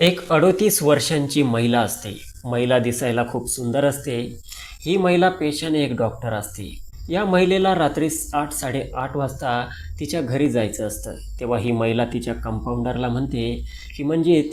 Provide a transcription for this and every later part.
एक अडोतीस वर्षांची महिला असते. महिला दिसायला खूप सुंदर असते. ही महिला पेशाने एक डॉक्टर असते. या महिलेला रात्री आठ साडेआठ वाजता तिच्या घरी जायचं असतं. तेव्हा ही महिला तिच्या कंपाऊंडरला म्हणते की म्हणजे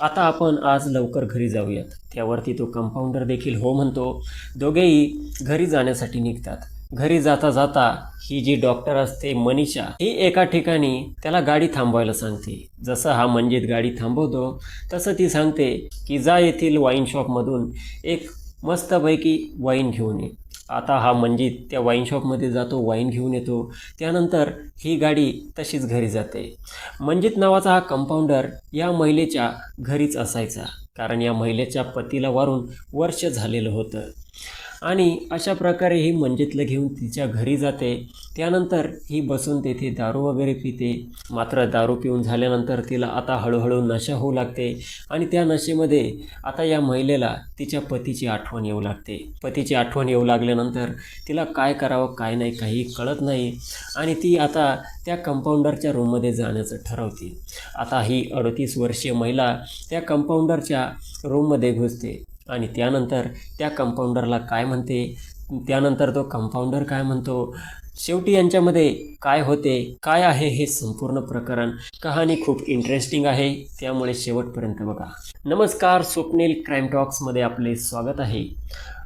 आता आपण आज लवकर घरी जाऊयात. त्यावरती तो कंपाऊंडर देखील हो म्हणतो. दोघेही घरी जाण्यासाठी निघतात. घरी जाता जाता ही जी डॉक्टर असते मनीषा ही एका ठिकाणी त्याला गाडी थांबवायला सांगते. जसं हा मंजित गाडी थांबवतो तसं ती सांगते की जा येथील वाईन शॉपमधून एक मस्तपैकी वाईन घेऊन ये. आता हा मंजित त्या वाईन शॉपमध्ये जातो वाईन घेऊन येतो. त्यानंतर ही गाडी तशीच घरी जाते. मंजित नावाचा हा कंपाऊंडर या महिलेच्या घरीच असायचा. कारण या महिलेच्या पतीला वारून वर्ष झालेलं होतं. आणि अशा प्रकारे ही मंजितला घेऊन तिच्या घरी जाते. त्यानंतर ही बसून तेथे दारू वगैरे पिते. मात्र दारू पिऊन झाल्यानंतर तिला आता हळूहळू नशा होऊ लागते आणि त्या नशेमध्ये आता या महिलेला तिच्या पतीची आठवण येऊ लागते. पतीची आठवण येऊ लागल्यानंतर तिला काय करावं काय नाही काही कळत नाही आणि ती आता त्या कंपाऊंडरच्या रूममध्ये जाण्याचं ठरवते. आता ही अडतीस वर्षीय महिला त्या कंपाऊंडरच्या रूममध्ये घुसते. आणि त्यानंतर त्या कंपाऊंडरला काय म्हणते? त्यानंतर तो कंपाऊंडर काय म्हणतो? शेवटी यांच्यामध्ये काय होते? काय आहे हे संपूर्ण प्रकरण? कहाणी खूप इंटरेस्टिंग आहे. त्यामुळे शेवटपर्यंत बघा. नमस्कार स्वप्नील क्राईम टॉक्समध्ये आपले स्वागत आहे.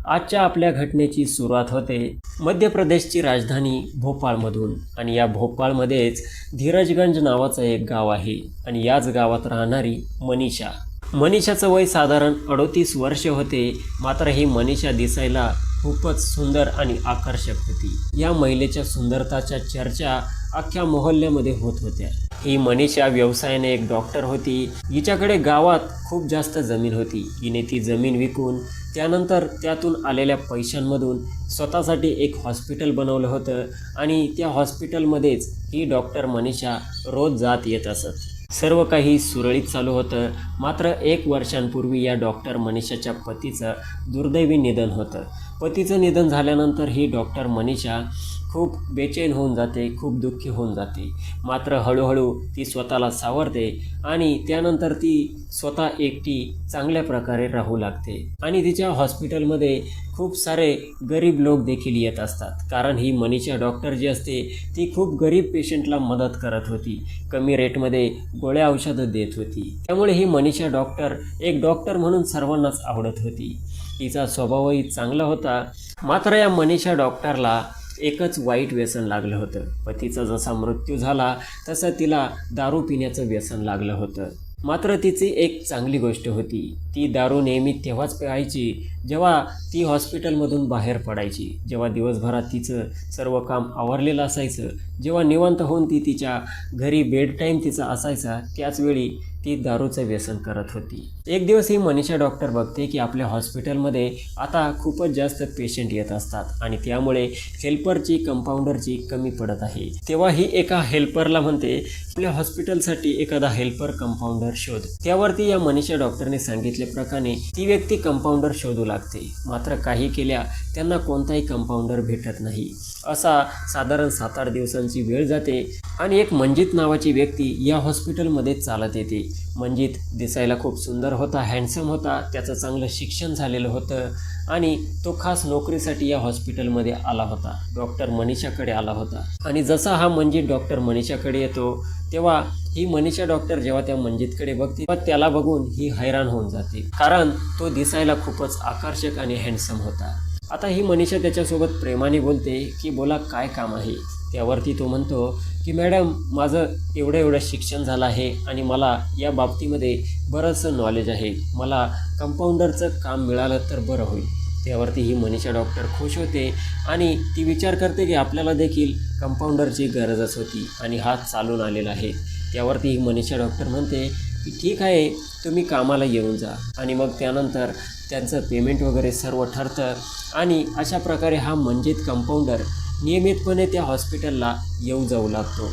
आजच्या आपल्या घटनेची सुरुवात होते मध्य प्रदेशची राजधानी भोपाळमधून. आणि या भोपाळमध्येच धीरजगंज नावाचं एक गाव आहे. आणि याच गावात राहणारी मनीषा. मनीषाचं वय साधारण अडोतीस वर्ष होते. मात्र ही मनीषा दिसायला खूपच सुंदर आणि आकर्षक होती. या महिलेच्या सुंदरताच्या चर्चा अख्ख्या मोहल्ल्यामध्ये होत होत्या. ही मनीषा व्यवसायाने एक डॉक्टर होती. हिच्याकडे गावात खूप जास्त जमीन होती. हिने ती जमीन विकून त्यानंतर त्यातून आलेल्या पैशांमधून स्वतःसाठी एक हॉस्पिटल बनवलं होतं आणि त्या हॉस्पिटलमध्येच ही डॉक्टर मनीषा रोज जात येत असत. सर्व काही सुरळीत चालू होतं. मात्र एक वर्षांपूर्वी या डॉक्टर मनीषाच्या पतीचं दुर्दैवी निधन होतं. पतीचं निधन झाल्यानंतर ही डॉक्टर मनीषा खूप बेचैन होऊन जाते खूप दुःखी होऊन जाते. मात्र हळूहळू ती स्वतःला सावरते आणि त्यानंतर ती स्वतः एकटी चांगल्या प्रकारे राहू लागते आणि तिच्या हॉस्पिटलमध्ये खूप सारे गरीब लोक देखील येत असतात. कारण ही मनीषा डॉक्टर जी असते ती खूप गरीब पेशंटला मदत करत होती. कमी रेटमध्ये गोळ्या औषधं देत होती. त्यामुळे ही मनीषा डॉक्टर एक डॉक्टर म्हणून सर्वांनाच आवडत होती. तिचा स्वभावही चांगला होता. मात्र या मनीषा डॉक्टरला एकच वाईट व्यसन लागलं होतं. पतीचा जसा मृत्यू झाला तसं तिला दारू पिण्याचं व्यसन लागलं होतं. मात्र तिची एक चांगली गोष्ट होती. ती दारू नेहमी तेव्हाच प्यायची जेव्हा ती हॉस्पिटलमधून बाहेर पडायची जेव्हा दिवसभरात तिचं सर्व काम आवरलेलं असायचं जेव्हा निवांत होऊन ती तिच्या घरी बेड टाईम तिचा असायचा त्याचवेळी ती दारूचं व्यसन करत होती. एक दिवस ही मनीषा डॉक्टर बघते की आपल्या हॉस्पिटलमध्ये आता खूपच जास्त पेशंट येत असतात आणि त्यामुळे हेल्परची कंपाऊंडरची कमी पडत आहे. तेव्हा ही एका हेल्परला म्हणते आपल्या हॉस्पिटलसाठी एखादा हेल्पर कंपाऊंडर शोध. त्यावरती या मनीषा डॉक्टरने सांगितल्याप्रमाणे ती व्यक्ती कंपाऊंडर शोधू लागते. मात्र काही केल्या त्यांना कोणताही कंपाऊंडर भेटत नाही. असा साधारण सात आठ दिवसांची वेळ जाते आणि एक मंजित नावाची व्यक्ती या हॉस्पिटलमध्ये चालत येते. मंजित दिसायला खूप सुंदर होता हँडसम होता त्याचं चांगलं शिक्षण झालेलं होतं. आणि तो खास नोकरीसाठी या हॉस्पिटलमध्ये आला होता. डॉक्टर मनीषाकडे आला होता. आणि जसा हा मंजित डॉक्टर मनीषाकडे येतो तेव्हा ही मनीषा डॉक्टर जेव्हा त्या मंजितकडे बघते तेव्हा त्याला बघून ही हैराण होऊन जाते. कारण तो दिसायला खूपच आकर्षक आणि हँडसम होता. आता ही मनीषा त्याच्यासोबत प्रेमाने बोलते की बोला काय काम आहे? त्यावरती तो म्हणतो की मॅडम माझं एवढं एवढं शिक्षण झालं आहे आणि मला या बाबतीमध्ये बरंचसं नॉलेज आहे. मला कंपाऊंडरचं काम मिळालं तर बरं होईल. त्यावरती ही मनीषा डॉक्टर खुश होते आणि ती विचार करते की आपल्याला देखील कंपाऊंडरची गरजच होती आणि हा चालून आलेला आहे. त्यावरती ही मनीषा डॉक्टर म्हणते की ठीक आहे तुम्ही कामाला येऊन जा. आणि मग त्यानंतर त्यांचं पेमेंट वगैरे सर्व ठरतं आणि अशा प्रकारे हा मंजित कंपाऊंडर नियमितपणे त्या हॉस्पिटलला येऊ जाऊ लागतो.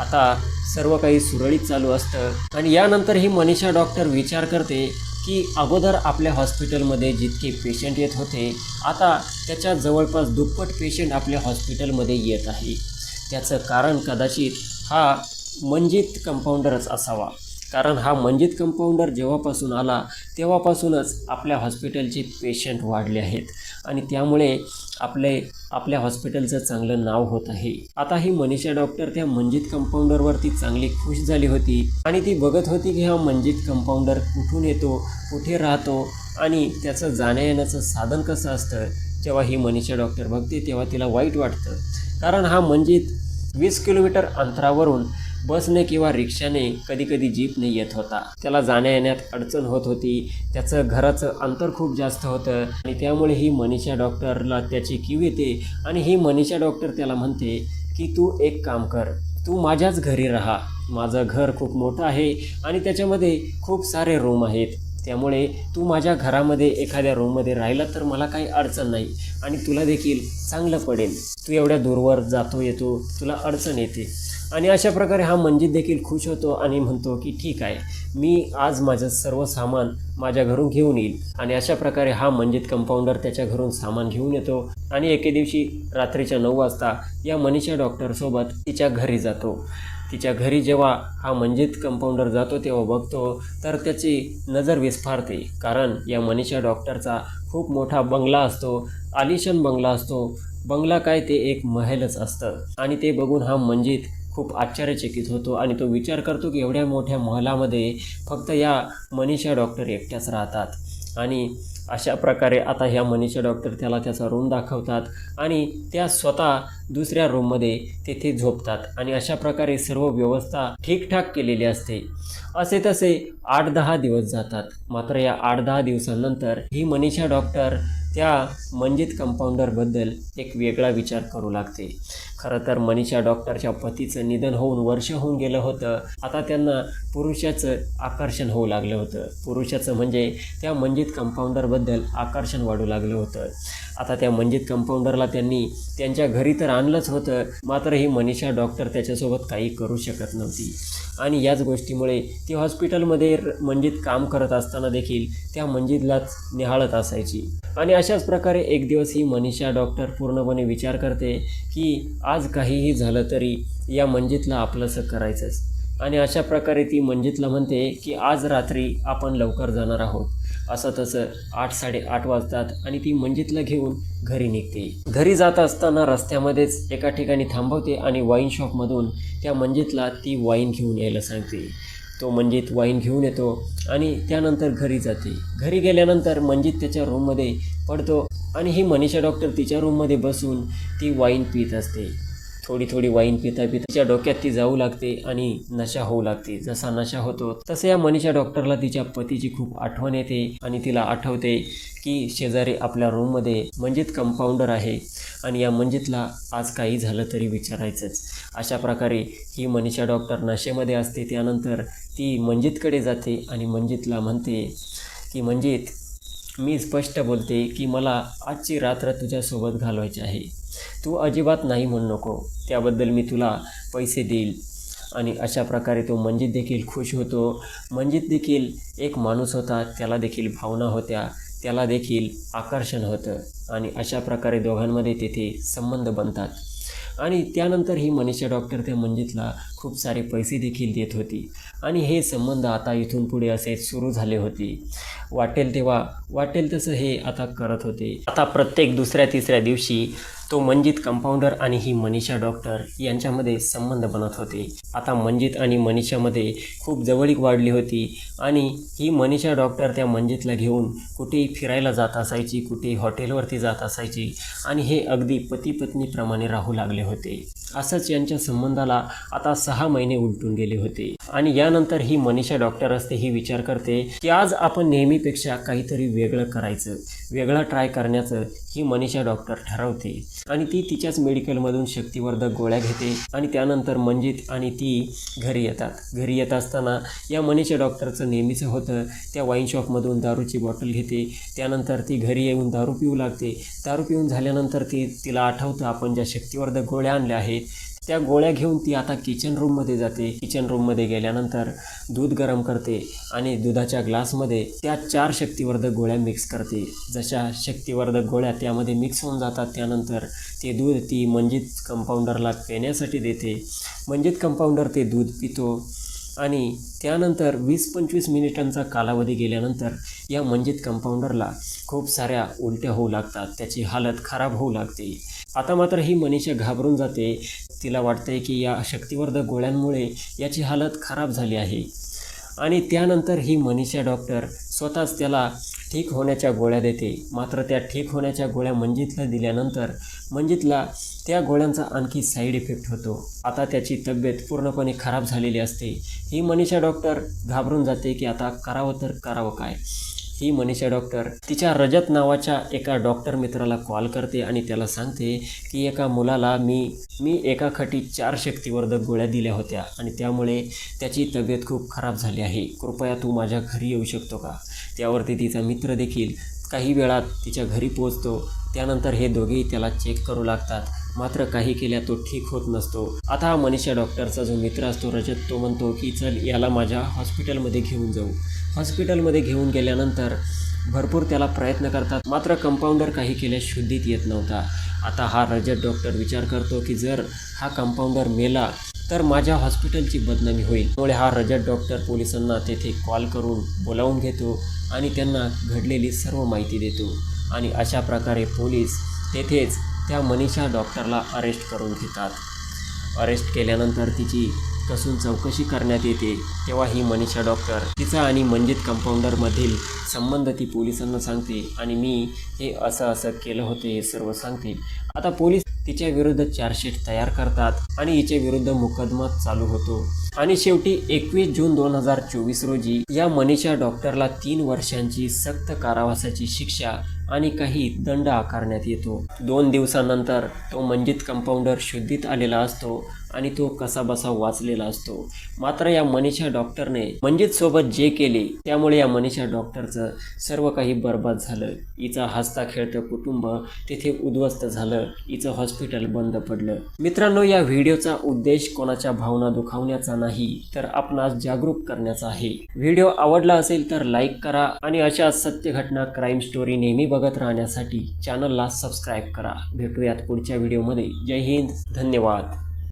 आता सर्व काही सुरळीत चालू असतं आणि यानंतर ही मनीषा डॉक्टर विचार करते की अगोदर आपल्या हॉस्पिटलमध्ये जितके पेशंट येत होते आता त्याच्या जवळपास दुप्पट पेशंट आपल्या हॉस्पिटलमध्ये येत आहे. त्याचं कारण कदाचित हा मंजित कंपाऊंडरच असावा. कारण हा मंजित कंपाऊंडर जेव्हापासून आला तेव्हापासूनच आपल्या हॉस्पिटलचे पेशंट वाढले आहेत. आणि त्यामुळे आपले आपल्या हॉस्पिटलचं चांगलं नाव होत आहे. आता ही मनीषा डॉक्टर त्या मंजित कंपाऊंडरवरती चांगली खुश झाली होती. आणि ती बघत होती की हा मंजित कंपाऊंडर कुठून येतो कुठे राहतो आणि त्याचं जाण्या येण्याचं साधन कसं असतं? जेव्हा ही मनीषा डॉक्टर बघते तेव्हा तिला वाईट वाटतं. कारण हा मंजित वीस किलोमीटर अंतरावरून बसने किंवा रिक्षाने कधीकधी जीपने येत होता. त्याला जाण्या येण्यात अडचण होत होती. त्याचं घराचं अंतर खूप जास्त होतं आणि त्यामुळे ही मनीषा डॉक्टरला त्याची कीव येते आणि ही मनीषा डॉक्टर त्याला म्हणते की तू एक काम कर तू माझ्याच घरी राहा. माझं घर खूप मोठं आहे आणि त्याच्यामध्ये खूप सारे रूम आहेत. त्यामुळे तू माझ्या घरामध्ये एखाद्या रूममध्ये राहिला तर मला काही अडचण नाही आणि तुला देखील चांगलं पडेल. तू एवढ्या दूरवर जातो येतो तुला अडचण येते. आणि अशा प्रकारे हा मंजित देखील खुश होतो आणि म्हणतो की ठीक आहे मी आज माझं सर्व सामान माझ्या घरून घेऊन येईल. आणि अशा प्रकारे हा मंजित कंपाऊंडर त्याच्या घरून सामान घेऊन येतो आणि एके दिवशी रात्रीच्या नऊ वाजता या मनीषा डॉक्टरसोबत तिच्या घरी जातो. तिच्या घरी जेव्हा हा मंजित कंपाऊंडर जातो तेव्हा बघतो तर त्याची नजर विस्फारते. कारण या मनीषा डॉक्टरचा खूप मोठा बंगला असतो आलिशान बंगला असतो. बंगला काय ते एक महलच असतं. आणि ते बघून हा मंजित खूप आश्चर्यचकित होतो आणि तो विचार करतो की एवढ्या मोठ्या महलामध्ये फक्त या मनीषा डॉक्टर एकट्याच राहतात. आणि अशा प्रकारे आता ह्या मनीषा डॉक्टर त्याला त्याचा रूम दाखवतात आणि त्या स्वतः दुसऱ्या रूममध्ये तेथे झोपतात आणि अशा प्रकारे सर्व व्यवस्था ठीकठाक केलेली असते. असे तसे आठ दहा दिवस जातात. मात्र या आठ दहा दिवसांनंतर ही मनीषा डॉक्टर त्या मंजित कंपाऊंडरबद्दल एक वेगळा विचार करू लागते. खरं तर मनीषा डॉक्टरच्या पतीचं निधन होऊन वर्ष होऊन गेलं होतं. आता त्यांना पुरुषाचं आकर्षण होऊ लागलं होतं. पुरुषाचं म्हणजे त्या मंजित कंपाऊंडरबद्दल आकर्षण वाढू लागलं होतं. आता त्या मंजित कंपाऊंडरला त्यांनी त्यांच्या घरी तर आणलंच होतं मात्र ही मनीषा डॉक्टर त्याच्यासोबत काही करू शकत नव्हती. आणि याच गोष्टीमुळे ती हॉस्पिटलमध्ये मंजित काम करत असताना देखील त्या मंजितलाच निहाळत असायची. आणि अशाच प्रकारे एक दिवस ही मनीषा डॉक्टर पूर्णपणे विचार करते की आज काहीही झालं तरी या मंजितला आपलंसं करायचंच. आणि अशा प्रकारे ती मंजितला म्हणते की आज रात्री आपण लवकर जाणार आहोत. असं तसं आठ साडेआठ वाजतात आणि ती मंजितला घेऊन घरी निघते. घरी जात असताना रस्त्यामध्येच एका ठिकाणी थांबवते आणि वाईन शॉपमधून त्या मंजितला ती वाईन घेऊन यायला सांगते. तो मंजित वाईन घेऊन येतो आणि त्यानंतर घरी जाते. घरी गेल्यानंतर मंजित त्याच्या रूममध्ये पडतो. आणि ही मनीषा डॉक्टर तिच्या रूममध्ये बसून ती वाईन पित असते. थोडी थोडी वाईन पिता पिता तिच्या डोक्यात ती जाऊ लागते आणि नशा होऊ लागते. जसा नशा होतो तसं या मनीषा डॉक्टरला तिच्या पतीची खूप आठवण येते आणि तिला आठवते की शेजारी आपल्या रूममध्ये मंजित कंपाऊंडर आहे आणि या मंजितला आज काही झालं तरी विचारायचंच. अशा प्रकारे ही मनीषा डॉक्टर नशेमध्ये असते. त्यानंतर ती मंजितकडे जाते आणि मंजितला म्हणते की मंजित मी स्पष्ट बोलते की मला आजची रात्र तुझ्यासोबत घालवायची आहे. तू अजिबात नाही म्हणू नको. त्याबद्दल मी तुला पैसे देईल. आणि अशा प्रकारे तो मंजित देखील खुश होतो. मंजित देखील एक माणूस होता. त्याला देखील भावना होत्या. त्याला देखील आकर्षण होतं. आणि अशा प्रकारे दोघांमध्ये तेथे संबंध बनतात. आणि त्यानंतर ही मनीषा डॉक्टर त्या मंजितला खूप सारे पैसे देखील देत होती. आणि हे संबंध आता इथून पुढे असे सुरू झाले होते. वाटेल तेव्हा वाटेल तसं हे आता करत होते. आता प्रत्येक दुसऱ्या तिसऱ्या दिवशी तो मंजित कंपाऊंडर आणि ही मनीषा डॉक्टर यांच्यामध्ये संबंध बनत होते. आता मंजित आणि मनीषामध्ये खूप जवळीक वाढली होती आणि ही मनीषा डॉक्टर त्या मंजितला घेऊन कुठेही फिरायला जात असायची कुठेही हॉटेलवरती जात असायची आणि हे अगदी पती पत्नीप्रमाणे राहू लागले होते. असंच यांच्या संबंधाला आता सहा महिने उलटून गेले होते. आणि यानंतर ही मनीषा डॉक्टर असते ही विचार करते की आज आपण नेहमीपेक्षा काहीतरी वेगळं करायचं. वेगळं ट्राय करण्याचं ही मनीषा डॉक्टर ठरवते. आणि ती तिच्याच मेडिकलमधून शक्तिवर्धक गोळ्या घेते आणि त्यानंतर मंजित आणि ती घरी येतात. घरी येत असताना या मनीषा डॉक्टरचं नेहमीचं होतं. त्या वाईन शॉपमधून दारूची बॉटल घेते. त्यानंतर ती घरी येऊन दारू पिऊ लागते. दारू पिऊन झाल्यानंतर ती तिला आठवतं आपण ज्या शक्तिवर्धक गोळ्या आणल्या आहेत त्या गोळ्या घेऊन ती आता किचन रूममध्ये जाते. किचन रूममध्ये गेल्यानंतर दूध गरम करते आणि दुधाच्या ग्लासमध्ये त्या चार शक्तिवर्धक गोळ्या मिक्स करते. जशा शक्तिवर्धक गोळ्या त्यामध्ये मिक्स होऊन जातात त्यानंतर ते दूध ती मंजित कंपाऊंडरला पिण्यासाठी देते. मंजित कंपाऊंडर ते दूध पितो. आणि त्यानंतर वीस पंचवीस मिनिटांचा कालावधी गेल्यानंतर या मंजित कंपाऊंडरला खूप साऱ्या उलट्या होऊ लागतात त्याची हालत खराब होऊ लागते. आता मात्र ही मनीषा घाबरून जाते. तिला वाटते की या शक्तिवर्धक गोळ्यांमुळे याची हालत खराब झाली आहे. आणि त्यानंतर ही मनीषा डॉक्टर स्वतःच त्याला ठीक होण्याच्या गोळ्या देते. मात्र त्या ठीक होण्याच्या गोळ्या मंजितला दिल्यानंतर मंजितला त्या गोळ्यांचा आणखी साईड इफेक्ट होतो. आता त्याची तब्येत पूर्णपणे खराब झालेली असते. ही मनीषा डॉक्टर घाबरून जाते की आता करावं तर करावं काय? ही मनीषा डॉक्टर तिच्या रजत नावाच्या एका डॉक्टर मित्राला कॉल करते आणि त्याला सांगते की एका मुलाला मी मी एका खटी चार शक्तिवर्धक गोळ्या दिल्या होत्या आणि त्यामुळे त्याची तब्येत खूप खराब झाली आहे. कृपया तू माझ्या घरी येऊ शकतो का? त्यावरती तिचा मित्र देखील काही वेळात तिच्या घरी पोहोचतो. त्यानंतर हे दोघेही त्याला चेक करू लागतात. मात्र काही केल्या तो ठीक होत नसतो. आता हा मनीषा डॉक्टरचा जो मित्र असतो रजत तो म्हणतो की चल याला माझ्या हॉस्पिटलमध्ये घेऊन जाऊ. हॉस्पिटलमध्ये घेऊन गेल्यानंतर भरपूर त्याला प्रयत्न करतात. मात्र कंपाऊंडर काही केल्या शुद्धीत येत नव्हता. आता हा रजत डॉक्टर विचार करतो की जर हा कंपाऊंडर मेला तर माझ्या हॉस्पिटलची बदनामी होईल. त्यामुळे हा रजत डॉक्टर पोलिसांना तेथे कॉल करून बोलावून घेतो आणि त्यांना घडलेली सर्व माहिती देतो. आणि अशा प्रकारे पोलीस तेथेच त्या मनीषा डॉक्टरला अरेस्ट करून घेतात. अरेस्ट केल्यानंतर तिची कसून चौकशी करण्यात येते तेव्हा ही मनीषा डॉक्टर तिचा आणि मंजित कंपाऊंडरमधील संबंध ती पोलिसांना सांगते आणि मी हे असं असं केलं होतं हे सर्व सांगते. आता पोलीस तिच्या विरुद्ध चार्जशीट तयार करतात आणि हिच्या विरुद्ध मुकदमा चालू होतो. आणि शेवटी एकवीस जून दोन हजार चोवीस रोजी या मनीषा डॉक्टरला तीन वर्षांची सक्त कारावासाची शिक्षा आणि काही दंड आकारण्यात येतो. दोन दिवसानंतर तो मंजित कंपाऊंडर शुद्धीत आलेला असतो आणि तो कसा बसा वाचलेला असतो. मात्र या मनीषा डॉक्टरने मंजित सोबत जे केले त्यामुळे या मनीषा डॉक्टरचं सर्व काही बर्बाद झालं. हिचा हसता खेळतं कुटुंब तेथे उद्ध्वस्त झालं. हिचं हॉस्पिटल बंद पडलं. मित्रांनो या व्हिडिओचा उद्देश कोणाच्या भावना दुखावण्याचा नाही तर आपणास जागरूक करण्याचा आहे. व्हिडिओ आवडला असेल तर लाईक करा आणि अशा सत्य घटना क्राईम स्टोरी नेहमी बघत राहण्यासाठी चॅनलला सबस्क्राईब करा. भेटूयात पुढच्या व्हिडिओमध्ये. जय हिंद. धन्यवाद.